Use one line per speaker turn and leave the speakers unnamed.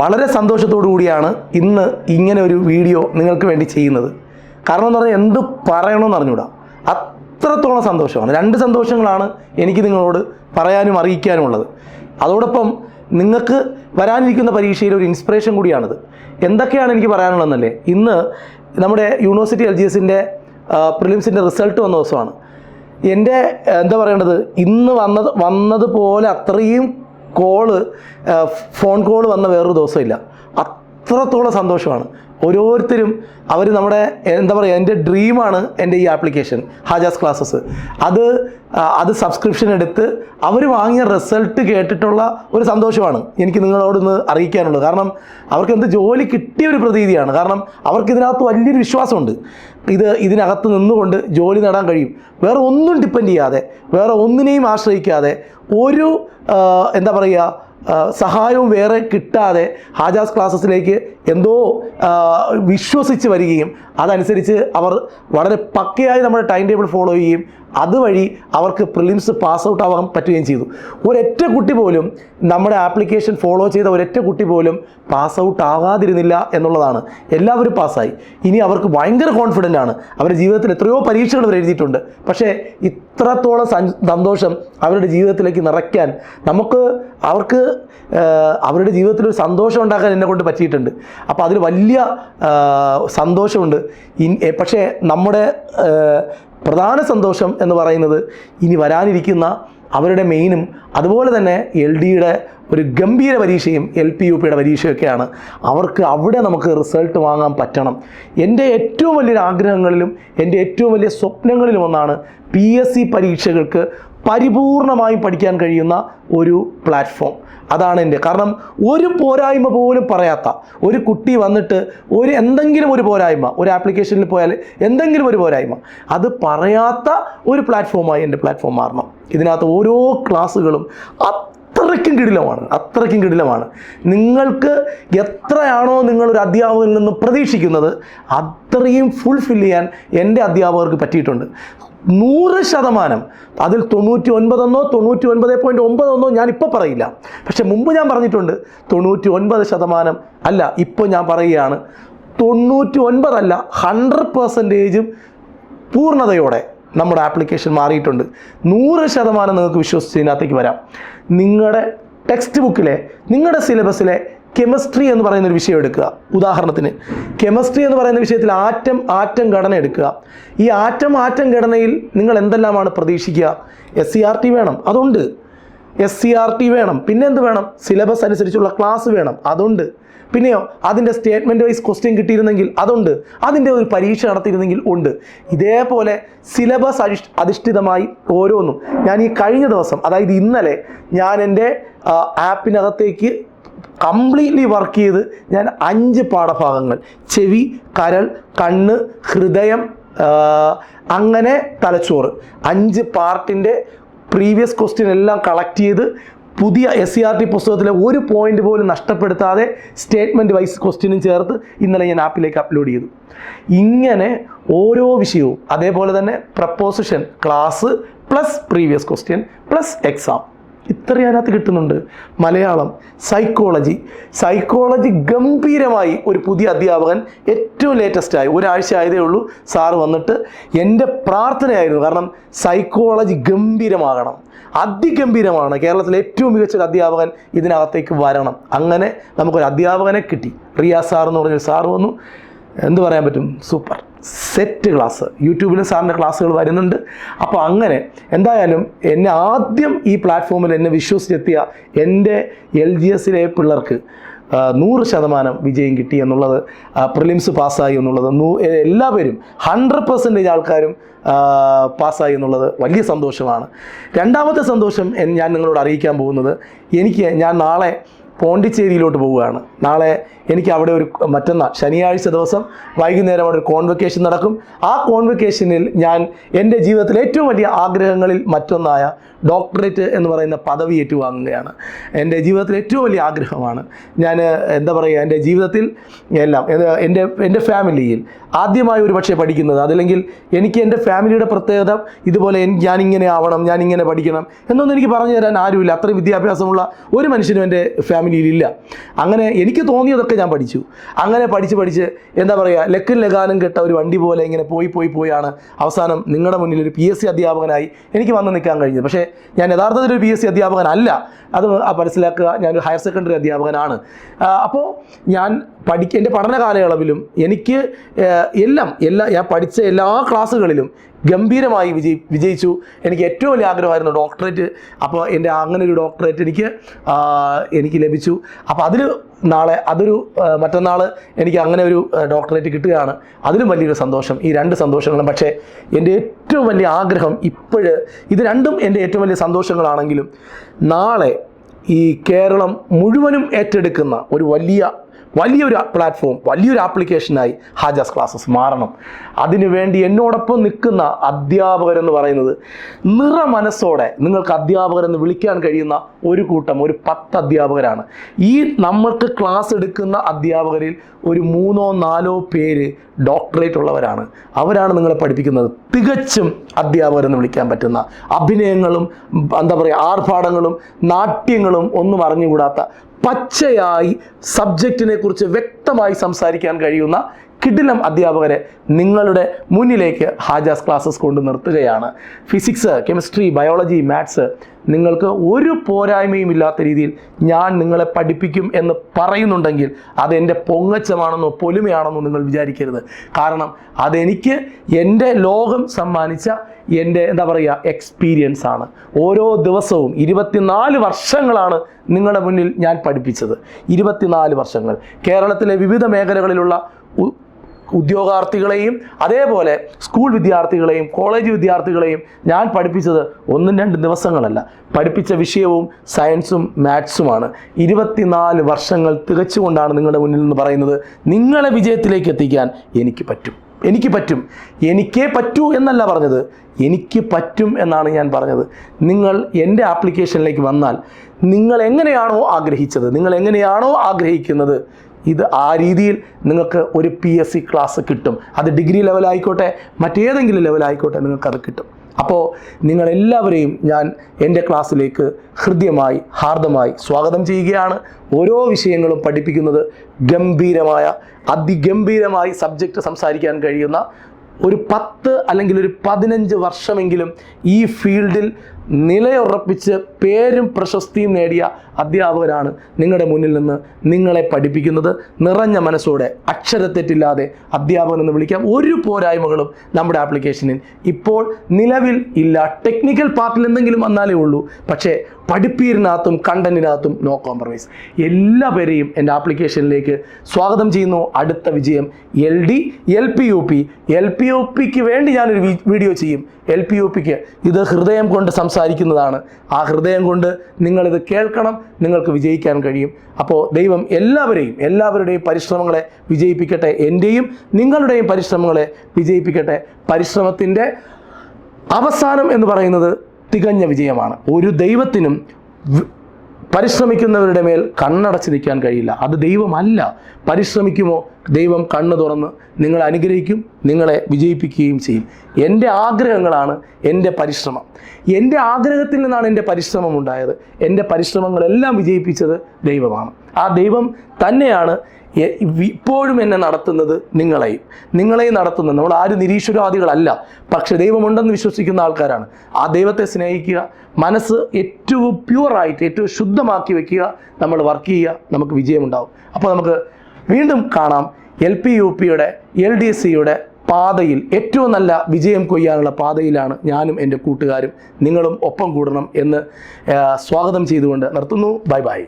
വളരെ സന്തോഷത്തോടു കൂടിയാണ് ഇന്ന് ഇങ്ങനെ ഒരു വീഡിയോ നിങ്ങൾക്ക് വേണ്ടി ചെയ്യുന്നത്. കാരണം എന്ന് പറഞ്ഞാൽ എന്ത് പറയണമെന്ന് അറിഞ്ഞൂടാ അത്രത്തോളം സന്തോഷമാണ്. രണ്ട് സന്തോഷങ്ങളാണ് എനിക്ക് നിങ്ങളോട് പറയാനും അറിയിക്കാനും ഉള്ളത് അതോടൊപ്പം നിങ്ങൾക്ക് വരാനിരിക്കുന്ന പരീക്ഷയിൽ ഒരു ഇൻസ്പിറേഷൻ കൂടിയാണിത്. എന്തൊക്കെയാണ് എനിക്ക് പറയാനുള്ളതെന്നല്ലേ? ഇന്ന് നമ്മുടെ യൂണിവേഴ്സിറ്റി എൽ ജി എസിന്റെ പ്രിലിംസിന്റെ റിസൾട്ട് വന്ന ദിവസമാണ്. എന്റെ എന്താ പറയേണ്ടത്? ഇന്ന് വന്നത് വന്നതുപോലെ അത്രയും കോൾ ഫോൺ കോൾ വന്ന വേറൊരു ദിവസമില്ല. അത്രത്തോളം സന്തോഷമാണ്. ഓരോരുത്തരും അവർ നമ്മുടെ എന്താ പറയുക എന്റെ ഡ്രീമാണ് എന്റെ ഈ ആപ്ലിക്കേഷൻ ഹാജാസ് ക്ലാസ്സസ് അത് അത് സബ്സ്ക്രിപ്ഷൻ എടുത്ത് അവർ വാങ്ങിയ റിസൾട്ട് കേട്ടിട്ടുള്ള ഒരു സന്തോഷമാണ് എനിക്ക് നിങ്ങളോടൊന്ന് അറിയിക്കാനുള്ളത്. കാരണം അവർക്ക് എന്ത് ജോലി കിട്ടിയ ഒരു പ്രതീതിയാണ്. കാരണം അവർക്ക് ഇതിനകത്ത് വലിയൊരു വിശ്വാസമുണ്ട്. ഇത് ഇതിനകത്ത് നിന്നുകൊണ്ട് ജോലി നേടാൻ കഴിയും. വേറെ ഒന്നും ഡിപ്പെൻഡ് ചെയ്യാതെ വേറെ ഒന്നിനെയും ആശ്രയിക്കാതെ ഒരു എന്താ പറയുക സഹായവും വേറെ കിട്ടാതെ ഹാജാസ് ക്ലാസ്സസിലേക്ക് എന്തോ വിശ്വസിച്ച് വരികയും അതനുസരിച്ച് അവർ വളരെ പക്കയായി നമ്മുടെ ടൈം ടേബിൾ ഫോളോ ചെയ്യുകയും അതുവഴി അവർക്ക് പ്രിലിംസ് പാസ് ഔട്ട് ആവാൻ പറ്റുകയും ചെയ്തു. ഒരൊറ്റ കുട്ടി പോലും നമ്മുടെ ആപ്ലിക്കേഷൻ ഫോളോ ചെയ്ത ഒരൊറ്റ കുട്ടി പോലും പാസ് ഔട്ട് ആകാതിരുന്നില്ല എന്നുള്ളതാണ്. എല്ലാവരും പാസ്സായി. ഇനി അവർക്ക് ഭയങ്കര കോൺഫിഡന്റ് ആണ്. അവരുടെ ജീവിതത്തിൽ എത്രയോ പരീക്ഷകൾ അവർ എഴുതിയിട്ടുണ്ട്. പക്ഷേ ഇത്രത്തോളം സന്തോഷം അവരുടെ ജീവിതത്തിലേക്ക് നിറയ്ക്കാൻ നമുക്ക് അവർക്ക് അവരുടെ ജീവിതത്തിൽ ഒരു സന്തോഷം ഉണ്ടാക്കാൻ എന്നെ കൊണ്ട് പറ്റിയിട്ടുണ്ട്. അപ്പോൾ അതിൽ വലിയ സന്തോഷമുണ്ട്. പക്ഷേ നമ്മുടെ പ്രധാന സന്തോഷം എന്ന് പറയുന്നത് ഇനി വരാനിരിക്കുന്ന അവരുടെ മെയിനും അതുപോലെ തന്നെ എൽ ഡിയുടെ ഒരു ഗംഭീര പരീക്ഷയും എൽ പി യു പിയുടെ പരീക്ഷയൊക്കെയാണ്. അവർക്ക് അവിടെ നമുക്ക് റിസൾട്ട് വാങ്ങാൻ പറ്റണം. എന്റെ ഏറ്റവും വലിയൊരു ആഗ്രഹങ്ങളിലും എന്റെ ഏറ്റവും വലിയ സ്വപ്നങ്ങളിലും ഒന്നാണ് പി എസ് സി പരീക്ഷകൾക്ക് പരിപൂർണമായും പഠിക്കാൻ കഴിയുന്ന ഒരു പ്ലാറ്റ്ഫോം അതാണ് എന്റെ കാരണം ഒരു പോരായ്മ പോലും പറയാത്ത ഒരു കുട്ടി വന്നിട്ട് ഒരു എന്തെങ്കിലും ഒരു പോരായ്മ ഒരു ആപ്ലിക്കേഷനിൽ പോയാൽ എന്തെങ്കിലും ഒരു പോരായ്മ അത് പറയാത്ത ഒരു പ്ലാറ്റ്ഫോമായി എന്റെ പ്ലാറ്റ്ഫോം മാറണം. ഇതിനകത്ത് ഓരോ ക്ലാസ്സുകളും അത്രയ്ക്കും കിടിലമാണ് അത്രയ്ക്കും കിടിലമാണ്. നിങ്ങൾക്ക് എത്രയാണോ നിങ്ങളൊരു അധ്യാപകനിൽ നിന്ന് പ്രതീക്ഷിക്കുന്നത് അത്രയും ഫുൾഫിൽ ചെയ്യാൻ എന്റെ അധ്യാപകർക്ക് പറ്റിയിട്ടുണ്ട്. നൂറ് ശതമാനം. അതിൽ തൊണ്ണൂറ്റി ഒൻപതെന്നോ തൊണ്ണൂറ്റി ഒൻപത് പോയിന്റ് ഒമ്പതെന്നോ ഞാൻ ഇപ്പോൾ പറയില്ല. പക്ഷെ മുമ്പ് ഞാൻ പറഞ്ഞിട്ടുണ്ട് തൊണ്ണൂറ്റി ഒൻപത് ശതമാനം അല്ല ഇപ്പോൾ ഞാൻ പറയുകയാണ്. തൊണ്ണൂറ്റി ഒൻപതല്ല ഹൺഡ്രഡ് പെർസെന്റേജും പൂർണതയോടെ നമ്മുടെ ആപ്ലിക്കേഷൻ മാറിയിട്ടുണ്ട്. നൂറ് ശതമാനം നിങ്ങൾക്ക് വിശ്വസിച്ച് ഇതിനകത്തേക്ക് വരാം. നിങ്ങളുടെ ടെക്സ്റ്റ് ബുക്കിലെ നിങ്ങളുടെ സിലബസിലെ കെമിസ്ട്രി എന്ന് പറയുന്ന ഒരു വിഷയം എടുക്കുക. ഉദാഹരണത്തിന് കെമിസ്ട്രി എന്ന് പറയുന്ന വിഷയത്തിൽ ആറ്റം ആറ്റം ഘടന എടുക്കുക. ഈ ആറ്റം ആറ്റം ഘടനയിൽ നിങ്ങൾ എന്തെല്ലാമാണ് പ്രതീക്ഷിക്കുക? എസ് സി ആർ ടി വേണം. അതുണ്ട്. എസ് സി ആർ ടി വേണം. പിന്നെ എന്ത് വേണം? സിലബസ് അനുസരിച്ചുള്ള ക്ലാസ് വേണം. അതുണ്ട്. പിന്നെയോ അതിന്റെ സ്റ്റേറ്റ്മെന്റ് വൈസ് ക്വസ്റ്റ്യൻ കിട്ടിയിരുന്നെങ്കിൽ അതുണ്ട്. അതിന്റെ ഒരു പരീക്ഷ നടത്തിയിരുന്നെങ്കിൽ ഉണ്ട്. ഇതേപോലെ സിലബസ് അധിഷ് അധിഷ്ഠിതമായി ഓരോന്നും. ഞാൻ ഈ കഴിഞ്ഞ ദിവസം അതായത് ഇന്നലെ ഞാൻ എന്റെ ആപ്പിനകത്തേക്ക് കംപ്ലീറ്റ്ലി വർക്ക് ചെയ്ത് ഞാൻ അഞ്ച് പാഠഭാഗങ്ങൾ. ചെവി കരൾ കണ്ണ് ഹൃദയം അങ്ങനെ തലച്ചോറ്. അഞ്ച് പാർട്ടിന്റെ പ്രീവിയസ് ക്വസ്റ്റ്യൻ എല്ലാം കളക്ട് ചെയ്ത് പുതിയ എസ് സി ആർ ടി പുസ്തകത്തിലെ ഒരു പോയിന്റ് പോലും നഷ്ടപ്പെടുത്താതെ സ്റ്റേറ്റ്മെന്റ് വൈസ് ക്വസ്റ്റ്യനും ചേർത്ത് ഇന്നലെ ഞാൻ ആപ്പിലേക്ക് അപ്ലോഡ് ചെയ്തു. ഇങ്ങനെ ഓരോ വിഷയവും അതേപോലെ തന്നെ preposition class plus previous question plus exam ഇത്രയും അതിനകത്ത് കിട്ടുന്നുണ്ട്. മലയാളം സൈക്കോളജി സൈക്കോളജി ഗംഭീരമായി ഒരു പുതിയ അധ്യാപകൻ ഏറ്റവും ലേറ്റസ്റ്റ് ആയി. ഒരാഴ്ച ആയതേ ഉള്ളൂ. സാറ് വന്നിട്ട് എന്റെ പ്രാർത്ഥനയായിരുന്നു. കാരണം സൈക്കോളജി ഗംഭീരമാകണം. അതിഗംഭീരമാണ് കേരളത്തിലെ ഏറ്റവും മികച്ച ഒരു അധ്യാപകൻ ഇതിനകത്തേക്ക് വരണം. അങ്ങനെ നമുക്കൊരു അധ്യാപകനെ കിട്ടി. റിയാസ് സാർ എന്ന് പറഞ്ഞൊരു സാറ് വന്നു. എന്ത് പറയാൻ പറ്റും? സൂപ്പർ. Set class. യൂട്യൂബിലും സാറിന്റെ ക്ലാസ്സുകൾ വരുന്നുണ്ട്. അപ്പോൾ അങ്ങനെ എന്തായാലും എന്നെ ആദ്യം ഈ പ്ലാറ്റ്ഫോമിൽ എന്നെ വിശ്വസിച്ചെത്തിയ എന്റെ എൽ ജി എസിലെ പിള്ളേർക്ക് നൂറ് ശതമാനം വിജയം കിട്ടി എന്നുള്ളത് പ്രിലിംസ് പാസ്സായി എന്നുള്ളത് നൂ- എല്ലാവരും ഹൺഡ്രഡ് പെർസെന്റേജ് ആൾക്കാരും പാസ്സായി എന്നുള്ളത് വലിയ സന്തോഷമാണ്. രണ്ടാമത്തെ സന്തോഷം ഞാൻ നിങ്ങളോട് അറിയിക്കാൻ പോകുന്നത്. എനിക്ക് ഞാൻ നാളെ പോണ്ടിച്ചേരിയിലോട്ട് പോവുകയാണ്. നാളെ എനിക്ക് അവിടെ ഒരു മറ്റന്നാൾ ശനിയാഴ്ച ദിവസം വൈകുന്നേരം അവിടെ ഒരു കോൺവെക്കേഷൻ നടക്കും. ആ കോൺവെക്കേഷനിൽ ഞാൻ എന്റെ ജീവിതത്തിലെ ഏറ്റവും വലിയ ആഗ്രഹങ്ങളിൽ മറ്റൊന്നായ ഡോക്ടറേറ്റ് എന്ന് പറയുന്ന പദവി ഏറ്റുവാങ്ങുകയാണ്. എന്റെ ജീവിതത്തിലെ ഏറ്റവും വലിയ ആഗ്രഹമാണ്. ഞാൻ എന്താ പറയുക എന്റെ ജീവിതത്തിൽ എല്ലാം എന്റെ എന്റെ ഫാമിലിയിൽ ആദ്യമായി ഒരു പക്ഷേ പഠിക്കുന്നത് അതല്ലെങ്കിൽ എനിക്ക് എന്റെ ഫാമിലിയുടെ പ്രത്യേകത ഇതുപോലെ ഞാനിങ്ങനെ ആവണം ഞാനിങ്ങനെ പഠിക്കണം എന്നൊന്നും എനിക്ക് പറഞ്ഞു തരാൻ ആരുമില്ല. അത്രയും വിദ്യാഭ്യാസമുള്ള ഒരു മനുഷ്യനും എന്റെ ഫാമിലിയിലില്ല അങ്ങനെ എനിക്ക് തോന്നിയതൊക്കെ ഞാൻ പഠിച്ചു. അങ്ങനെ പഠിച്ച് പഠിച്ച് എന്താ പറയുക ലക്കും ലഗാനും കെട്ട ഒരു വണ്ടി പോലെ ഇങ്ങനെ പോയി പോയി പോയാണ് അവസാനം നിങ്ങളുടെ മുന്നിൽ ഒരു പി എസ് സി അധ്യാപകനായി എനിക്ക് വന്ന് നിൽക്കാൻ കഴിഞ്ഞത്. പക്ഷേ ഞാൻ യഥാർത്ഥത്തിൽ ഒരു പി എസ് സി അധ്യാപകനല്ല. അത് മനസ്സിലാക്കുക ഞാനൊരു ഹയർ സെക്കൻഡറി അധ്യാപകനാണ്. അപ്പോൾ ഞാൻ പഠിക്ക എന്റെ പഠന കാലയളവിലും എനിക്ക് എല്ലാം എല്ലാ ഞാൻ പഠിച്ച എല്ലാ ക്ലാസ്സുകളിലും ഗംഭീരമായി വിജയി വിജയിച്ചു. എനിക്ക് ഏറ്റവും വലിയ ആഗ്രഹമായിരുന്നു ഡോക്ടറേറ്റ്. അപ്പോൾ എന്റെ അങ്ങനെ ഒരു ഡോക്ടറേറ്റ് എനിക്ക് എനിക്ക് ലഭിച്ചു. അപ്പോൾ അതിൽ നാളെ അതൊരു മറ്റന്നാൾ എനിക്ക് അങ്ങനെ ഒരു ഡോക്ടറേറ്റ് കിട്ടുകയാണ്. അതിലും വലിയൊരു സന്തോഷം ഈ രണ്ട് സന്തോഷങ്ങളും. പക്ഷേ എന്റെ ഏറ്റവും വലിയ ആഗ്രഹം ഇപ്പോഴ് ഇത് രണ്ടും എന്റെ ഏറ്റവും വലിയ സന്തോഷങ്ങളാണെങ്കിലും നാളെ ഈ കേരളം മുഴുവനും ഏറ്റെടുക്കുന്ന ഒരു വലിയ വലിയൊരു പ്ലാറ്റ്ഫോം വലിയൊരു ആപ്ലിക്കേഷനായി ഹാജാസ് ക്ലാസ്സസ് മാറണം. അതിനുവേണ്ടി എന്നോടൊപ്പം നിൽക്കുന്ന അധ്യാപകരെന്ന് പറയുന്നത് നിറ മനസ്സോടെ നിങ്ങൾക്ക് അധ്യാപകരെന്ന് വിളിക്കാൻ കഴിയുന്ന ഒരു കൂട്ടം ഒരു പത്ത് അധ്യാപകരാണ്. ഈ നമ്മൾക്ക് ക്ലാസ് എടുക്കുന്ന അധ്യാപകരിൽ ഒരു മൂന്നോ നാലോ പേര് ഡോക്ടറേറ്റ് ഉള്ളവരാണ്. അവരാണ് നിങ്ങളെ പഠിപ്പിക്കുന്നത്. തികച്ചും അധ്യാപകരെന്ന് വിളിക്കാൻ പറ്റുന്ന അഭിനയങ്ങളും എന്താ പറയുക ആർഭാടങ്ങളും നാട്യങ്ങളും ഒന്നും അറിഞ്ഞുകൂടാത്ത പച്ചയായി സബ്ജക്റ്റിനെ കുറിച്ച് വ്യക്തമായി സംസാരിക്കാൻ കഴിയുന്ന കിടിലം അധ്യാപകരെ നിങ്ങളുടെ മുന്നിലേക്ക് ഹാജാസ് ക്ലാസ്സസ് കൊണ്ട് നിർത്തുകയാണ്. ഫിസിക്സ് കെമിസ്ട്രി ബയോളജി മാത്സ് നിങ്ങൾക്ക് ഒരു പോരായ്മയും ഇല്ലാത്ത രീതിയിൽ ഞാൻ നിങ്ങളെ പഠിപ്പിക്കും എന്ന് പറയുന്നുണ്ടെങ്കിൽ അതെന്റെ പൊങ്ങച്ചമാണെന്നോ പൊലിമയാണെന്നോ നിങ്ങൾ വിചാരിക്കരുത്. കാരണം അതെനിക്ക് എന്റെ ലോകം സമ്മാനിച്ച എന്റെ എന്താ പറയുക എക്സ്പീരിയൻസ് ആണ്. ഓരോ ദിവസവും ഇരുപത്തിനാല് വർഷങ്ങളാണ് നിങ്ങളുടെ മുന്നിൽ ഞാൻ പഠിപ്പിച്ചത്. ഇരുപത്തിനാല് വർഷങ്ങൾ. കേരളത്തിലെ വിവിധ മേഖലകളിലുള്ള ഉദ്യോഗാർത്ഥികളെയും അതേപോലെ സ്കൂൾ വിദ്യാർത്ഥികളെയും കോളേജ് വിദ്യാർത്ഥികളെയും ഞാൻ പഠിപ്പിച്ചത് ഒന്നും രണ്ടും ദിവസങ്ങളല്ല. പഠിപ്പിച്ച വിഷയവും സയൻസും മാത്സുമാണ്. ഇരുപത്തിനാല് വർഷങ്ങൾ തികച്ചുകൊണ്ടാണ് നിങ്ങളുടെ മുന്നിൽ നിന്ന് പറയുന്നത് നിങ്ങളെ വിജയത്തിലേക്ക് എത്തിക്കാൻ എനിക്ക് പറ്റും. എനിക്ക് പറ്റും. എനിക്കേ പറ്റൂ എന്നല്ല പറഞ്ഞത്. എനിക്ക് പറ്റും എന്നാണ് ഞാൻ പറഞ്ഞത്. നിങ്ങൾ എന്റെ ആപ്ലിക്കേഷനിലേക്ക് വന്നാൽ നിങ്ങൾ എങ്ങനെയാണോ ആഗ്രഹിച്ചത് നിങ്ങൾ എങ്ങനെയാണോ ആഗ്രഹിക്കുന്നത് ഇത് ആ രീതിയിൽ നിങ്ങൾക്ക് ഒരു പി എസ് സി ക്ലാസ് കിട്ടും. അത് ഡിഗ്രി ലെവലായിക്കോട്ടെ മറ്റേതെങ്കിലും ലെവലായിക്കോട്ടെ നിങ്ങൾക്കത് കിട്ടും. അപ്പോൾ നിങ്ങളെല്ലാവരെയും ഞാൻ എന്റെ ക്ലാസ്സിലേക്ക് ഹൃദ്യമായി ഹാർദമായി സ്വാഗതം ചെയ്യുകയാണ്. ഓരോ വിഷയങ്ങളും പഠിപ്പിക്കുന്നത് ഗംഭീരമായ അതിഗംഭീരമായി സബ്ജക്റ്റ് സംസാരിക്കാൻ കഴിയുന്ന ഒരു പത്ത് അല്ലെങ്കിൽ ഒരു പതിനഞ്ച് വർഷമെങ്കിലും ഈ ഫീൽഡിൽ നിലയുറപ്പിച്ച് പേരും പ്രശസ്തിയും നേടിയ അധ്യാപകരാണ് നിങ്ങളുടെ മുന്നിൽ നിന്ന് നിങ്ങളെ പഠിപ്പിക്കുന്നത്. നിറഞ്ഞ മനസ്സോടെ അക്ഷരത്തെറ്റില്ലാതെ അധ്യാപകൻ എന്ന് വിളിക്കാം. ഒരു പോരായ്മകളും നമ്മുടെ ആപ്ലിക്കേഷനിൽ ഇപ്പോൾ നിലവിൽ ഇല്ല. ടെക്നിക്കൽ പാർട്ടിൽ എന്തെങ്കിലും വന്നാലേ ഉള്ളൂ. പക്ഷേ പഠിപ്പീരിനകത്തും കണ്ടന്റിനകത്തും നോ കോംപ്രമൈസ് എല്ലാ പേരെയും എന്റെ ആപ്ലിക്കേഷനിലേക്ക് സ്വാഗതം ചെയ്യുന്നു. അടുത്ത വിജയം L D L P U P L P U പിക്ക് വേണ്ടി ഞാനൊരു വീഡിയോ ചെയ്യും. എൽ പി ഒ പിക്ക് ഇത് ഹൃദയം കൊണ്ട് സംസാരിക്കുന്നതാണ്. ആ ഹൃദയം കൊണ്ട് നിങ്ങളിത് കേൾക്കണം നിങ്ങൾക്ക് വിജയിക്കാൻ കഴിയും. അപ്പോൾ ദൈവം എല്ലാവരെയും എല്ലാവരുടെയും പരിശ്രമങ്ങളെ വിജയിപ്പിക്കട്ടെ എന്റെയും നിങ്ങളുടെയും പരിശ്രമങ്ങളെ വിജയിപ്പിക്കട്ടെ. പരിശ്രമത്തിന്റെ അവസാനം എന്ന് പറയുന്നത് തികഞ്ഞ വിജയമാണ്. ഒരു ദൈവത്തിനും പരിശ്രമിക്കുന്നവരുടെ മേൽ കണ്ണടച്ച് നിൽക്കാൻ കഴിയില്ല. അത് ദൈവമല്ല. പരിശ്രമിക്കുമോ? ദൈവം കണ്ണ് തുറന്ന് നിങ്ങളെ അനുഗ്രഹിക്കും നിങ്ങളെ വിജയിപ്പിക്കുകയും ചെയ്യും. എന്റെ ആഗ്രഹങ്ങളാണ് എന്റെ പരിശ്രമം. എന്റെ ആഗ്രഹത്തിൽ നിന്നാണ് എന്റെ പരിശ്രമം ഉണ്ടായത്. എന്റെ പരിശ്രമങ്ങളെല്ലാം വിജയിപ്പിച്ചത് ദൈവമാണ്. ആ ദൈവം തന്നെയാണ് ഇപ്പോഴും എന്നെ നടത്തുന്നത് നിങ്ങളെയും. നിങ്ങളെയും നടത്തുന്നത്. നമ്മൾ ആരും നിരീശ്വരവാദികളല്ല പക്ഷെ ദൈവമുണ്ടെന്ന് വിശ്വസിക്കുന്ന ആൾക്കാരാണ്. ആ ദൈവത്തെ സ്നേഹിക്കുക മനസ്സ് ഏറ്റവും പ്യുവറായിട്ട് ഏറ്റവും ശുദ്ധമാക്കി വെക്കുക നമ്മൾ വർക്ക് ചെയ്യുക നമുക്ക് വിജയമുണ്ടാവും. അപ്പോൾ നമുക്ക് വീണ്ടും കാണാം എൽ പി യു പിയുടെ എൽ ഡി സിയുടെ പാതയിൽ ഏറ്റവും നല്ല വിജയം കൊയ്യാനുള്ള പാതയിലാണ് ഞാനും എന്റെ കൂട്ടുകാരും നിങ്ങളും ഒപ്പം കൂടണം എന്ന് സ്വാഗതം ചെയ്തുകൊണ്ട് നിർത്തുന്നു. Bye bye.